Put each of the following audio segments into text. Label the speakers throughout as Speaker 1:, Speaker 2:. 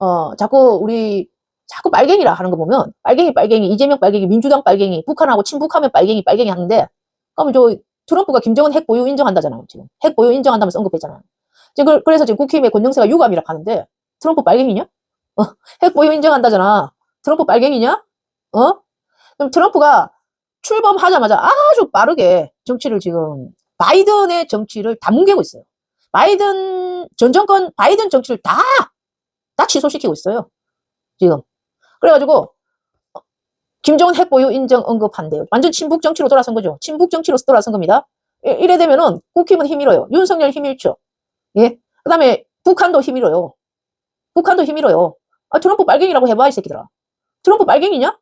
Speaker 1: 어, 자꾸 우리, 자꾸 빨갱이라 하는 거 보면, 빨갱이, 빨갱이, 이재명 빨갱이, 민주당 빨갱이, 북한하고 친북하면 빨갱이, 빨갱이 하는데, 그러면 저, 트럼프가 김정은 핵 보유 인정한다잖아요, 지금. 핵 보유 인정한다면서 언급했잖아요. 지금, 그- 그래서 지금 국힘의 권영세가 유감이라 하는데, 트럼프 빨갱이냐? 어, 핵 보유 인정한다잖아. 트럼프 빨갱이냐? 어? 그럼 트럼프가 출범하자마자 아주 빠르게 정치를 지금, 바이든의 정치를 다 뭉개고 있어요. 바이든, 전 정권 바이든 정치를 다, 다 취소시키고 있어요. 지금. 그래가지고, 어, 김정은 핵보유 인정 언급한대요. 완전 친북 정치로 돌아선 거죠. 친북 정치로 돌아선 겁니다. 이- 이래 되면은 국힘은 힘밀어요. 윤석열 힘밀죠. 예. 그 다음에 북한도 힘밀어요. 북한도 힘밀어요. 아, 트럼프 빨갱이라고 해봐, 이 새끼들아. 트럼프 빨갱이냐?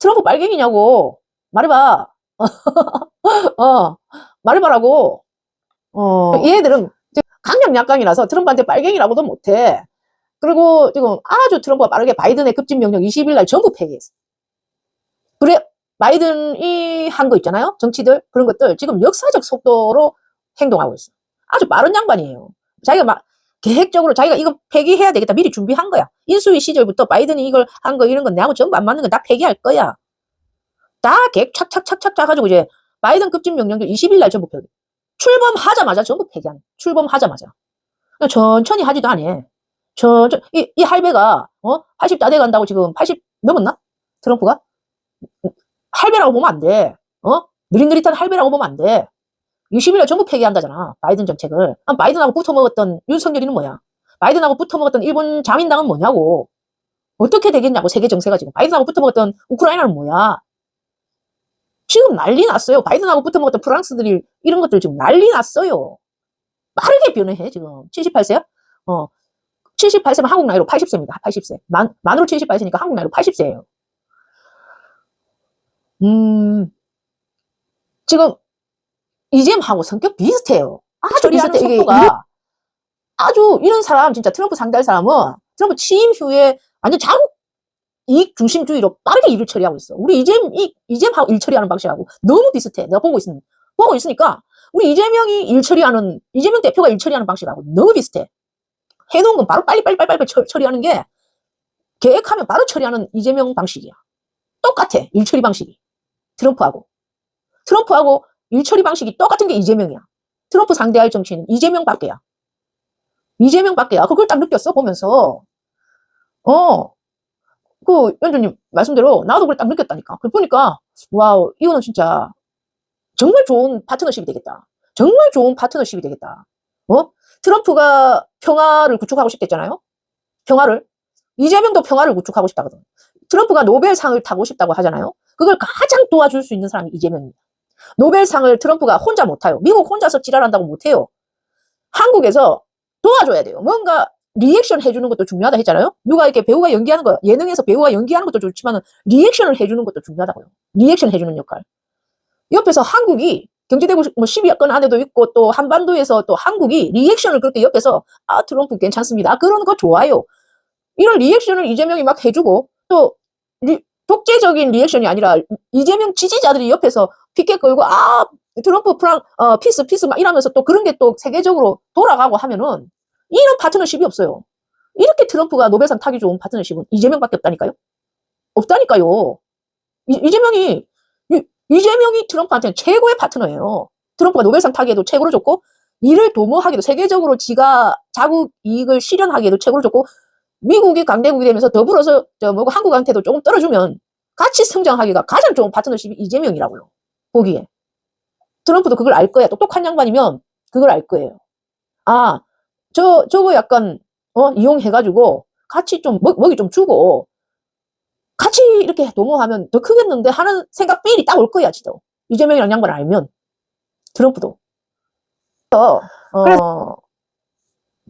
Speaker 1: 트럼프 빨갱이냐고. 말해봐. 어, 말해봐라고. 어, 얘들은 강력 약강이라서 트럼프한테 빨갱이라고도 못해. 그리고 지금 아주 트럼프가 빠르게 바이든의 급진 명령 20일 날 전부 폐기했어. 그래, 바이든이 한 거 있잖아요? 정치들, 그런 것들 지금 역사적 속도로 행동하고 있어. 아주 빠른 양반이에요. 자기가 막 계획적으로 자기가 이거 폐기해야 되겠다. 미리 준비한 거야. 인수위 시절부터 바이든이 이걸 한 거 이런 건 내하고 전부 안 맞는 건 다 폐기할 거야. 다 계획 착착착착 짜가지고 이제 바이든 급진 명령도 20일 날 전부 폐기. 출범하자마자 전부 폐기한. 출범하자마자. 천천히 하지도 않아. 천천히. 이, 이 할배가, 어? 80 다 돼간다고 지금 80 넘었나? 트럼프가? 할배라고 보면 안 돼. 어? 느릿느릿한 할배라고 보면 안 돼. 20일에 전부 폐기한다잖아. 바이든 정책을. 아, 바이든하고 붙어 먹었던 윤석열이는 뭐야? 바이든하고 붙어 먹었던 일본 자민당은 뭐냐고. 어떻게 되겠냐고, 세계 정세가 지금. 바이든하고 붙어 먹었던 우크라이나는 뭐야? 지금 난리 났어요. 바이든하고 붙어 먹었던 프랑스들이 이런 것들 지금 난리 났어요. 빠르게 변해, 지금. 78세야? 어. 78세면 한국 나이로 80세입니다. 80세. 만, 만으로 78세니까 한국 나이로 80세예요. 음, 지금, 이잼하고 성격 비슷해요. 아주 비슷해. 이게
Speaker 2: 속도가.
Speaker 1: 아주 이런 사람, 진짜 트럼프 상대할 사람은 트럼프 취임 후에 완전 자국 이익 중심주의로 빠르게 일을 처리하고 있어. 우리 이잼, 이, 이잼하고 일 처리하는 방식하고 너무 비슷해. 내가 보고 있으니, 보고 있으니까 우리 이재명이 일 처리하는, 이재명 대표가 일 처리하는 방식하고 너무 비슷해. 해놓은 건 바로 빨리 빨리 빨리 처- 처리하는 게 계획하면 바로 처리하는 이재명 방식이야. 똑같아. 일 처리 방식이. 트럼프하고. 트럼프하고 일 처리 방식이 똑같은 게 이재명이야. 트럼프 상대할 정치는 이재명 밖에야. 이재명 밖에야. 그걸 딱 느꼈어, 보면서. 어. 그, 연주님 말씀대로 나도 그걸 딱 느꼈다니까. 그 보니까, 와우, 이거는 진짜 정말 좋은 파트너십이 되겠다. 정말 좋은 파트너십이 되겠다. 어? 트럼프가 평화를 구축하고 싶댔잖아요? 평화를. 이재명도 평화를 구축하고 싶다거든. 트럼프가 노벨상을 타고 싶다고 하잖아요? 그걸 가장 도와줄 수 있는 사람이 이재명입니다. 노벨상을 트럼프가 혼자 못 타요. 미국 혼자서 지랄한다고 못 해요. 한국에서 도와줘야 돼요. 뭔가 리액션 해주는 것도 중요하다 했잖아요. 누가 이렇게 배우가 연기하는 거, 예능에서 배우가 연기하는 것도 좋지만 리액션을 해주는 것도 중요하다고요. 리액션 해주는 역할. 옆에서 한국이 경제대국 뭐 12권 안에도 있고 또 한반도에서 또 한국이 리액션을 그렇게 옆에서 아 트럼프 괜찮습니다. 아, 그런 거 좋아요. 이런 리액션을 이재명이 막 해주고 또 리- 독재적인 리액션이 아니라 이재명 지지자들이 옆에서 피켓 걸고 아 트럼프 프랑 어 피스 피스 막 이러면서 또 그런 게 또 세계적으로 돌아가고 하면은 이런 파트너십이 없어요. 이렇게 트럼프가 노벨상 타기 좋은 파트너십은 이재명밖에 없다니까요. 없다니까요. 이, 이재명이 이, 이재명이 트럼프한테는 최고의 파트너예요. 트럼프가 노벨상 타기에도 최고로 좋고 이를 도모하기도 세계적으로 지가 자국 이익을 실현하기에도 최고로 좋고 미국이 강대국이 되면서 더불어서 저 뭐고 한국한테도 조금 떨어주면 같이 성장하기가 가장 좋은 파트너십이 이재명이라고요. 보기에. 트럼프도 그걸 알 거야. 똑똑한 양반이면 그걸 알 거예요. 아, 저, 저거 약간, 어, 이용해가지고 같이 좀, 먹, 먹이 좀 주고 같이 이렇게 도모하면 더 크겠는데 하는 생각 삘이 딱 올 거야, 진짜. 이재명이랑 양반을 알면. 트럼프도. 그래서, 어,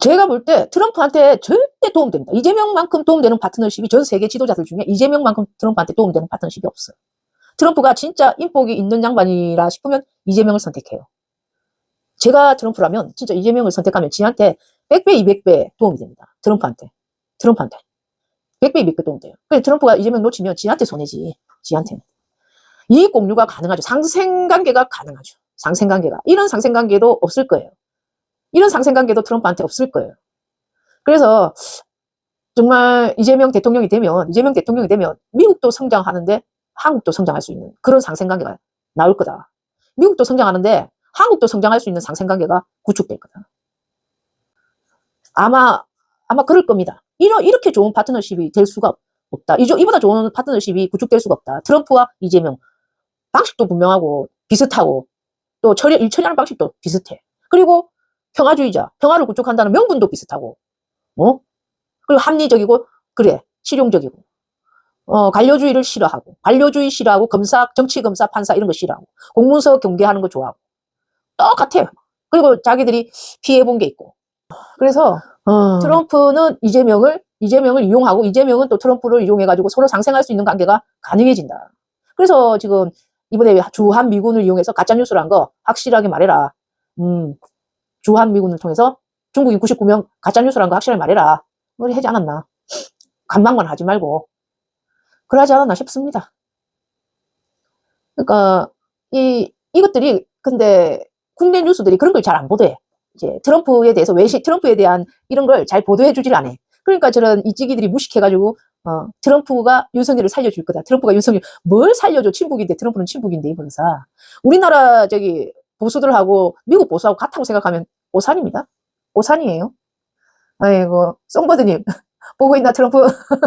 Speaker 1: 제가 볼 때 트럼프한테 절대 도움됩니다. 이재명만큼 도움되는 파트너십이 전 세계 지도자들 중에 이재명만큼 트럼프한테 도움되는 파트너십이 없어요. 트럼프가 진짜 인복이 있는 양반이라 싶으면 이재명을 선택해요. 제가 트럼프라면 진짜 이재명을 선택하면 지한테 100배, 200배 도움이 됩니다. 트럼프한테. 트럼프한테. 100배, 200배 도움 돼요. 그래 트럼프가 이재명 놓치면 지한테 손해지. 지한테는. 이익 공유가 가능하죠. 상생관계가 가능하죠. 상생관계가. 이런 상생관계도 없을 거예요. 이런 상생관계도 트럼프한테 없을 거예요. 그래서 정말 이재명 대통령이 되면, 이재명 대통령이 되면 미국도 성장하는데 한국도 성장할 수 있는 그런 상생관계가 나올 거다. 미국도 성장하는데 한국도 성장할 수 있는 상생관계가 구축될 거다. 아마, 아마 그럴 겁니다. 이러, 이렇게 좋은 파트너십이 될 수가 없다. 이, 이보다 좋은 파트너십이 구축될 수가 없다. 트럼프와 이재명. 방식도 분명하고 비슷하고 또 처리, 일 처리하는 방식도 비슷해. 그리고 평화주의자, 평화를 구축한다는 명분도 비슷하고, 어? 그리고 합리적이고, 그래, 실용적이고, 어, 관료주의를 싫어하고, 관료주의 싫어하고, 검사, 정치 검사, 판사 이런 거 싫어하고, 공문서 경계하는 거 좋아하고, 똑같아요. 그리고 자기들이 피해본 게 있고. 그래서, 트럼프는 이재명을, 이재명을 이용하고, 이재명은 또 트럼프를 이용해가지고 서로 상생할 수 있는 관계가 가능해진다. 그래서 지금 이번에 주한 미군을 이용해서 가짜 뉴스를 한거 확실하게 말해라. 음, 주한 미군을 통해서 중국인 99명 가짜 뉴스란 거 확실하게 말해라. 그걸 하지 않았나. 간망만 하지 말고. 그러지 않았나 싶습니다. 그러니까, 이, 이것들이, 근데, 국내 뉴스들이 그런 걸 잘 안 보도해. 이제 트럼프에 대해서 외신, 트럼프에 대한 이런 걸 잘 보도해 주질 않아. 그러니까 저런 이찌기들이 무식해가지고, 어, 트럼프가 윤석열을 살려줄 거다. 트럼프가 윤석열, 뭘 살려줘? 친북인데, 트럼프는 친북인데, 이번사. 우리나라, 저기, 보수들하고, 미국 보수하고 같다고 생각하면 오산입니다. 오산이에요. 아이고, 송버드님, 보고 있나, 트럼프?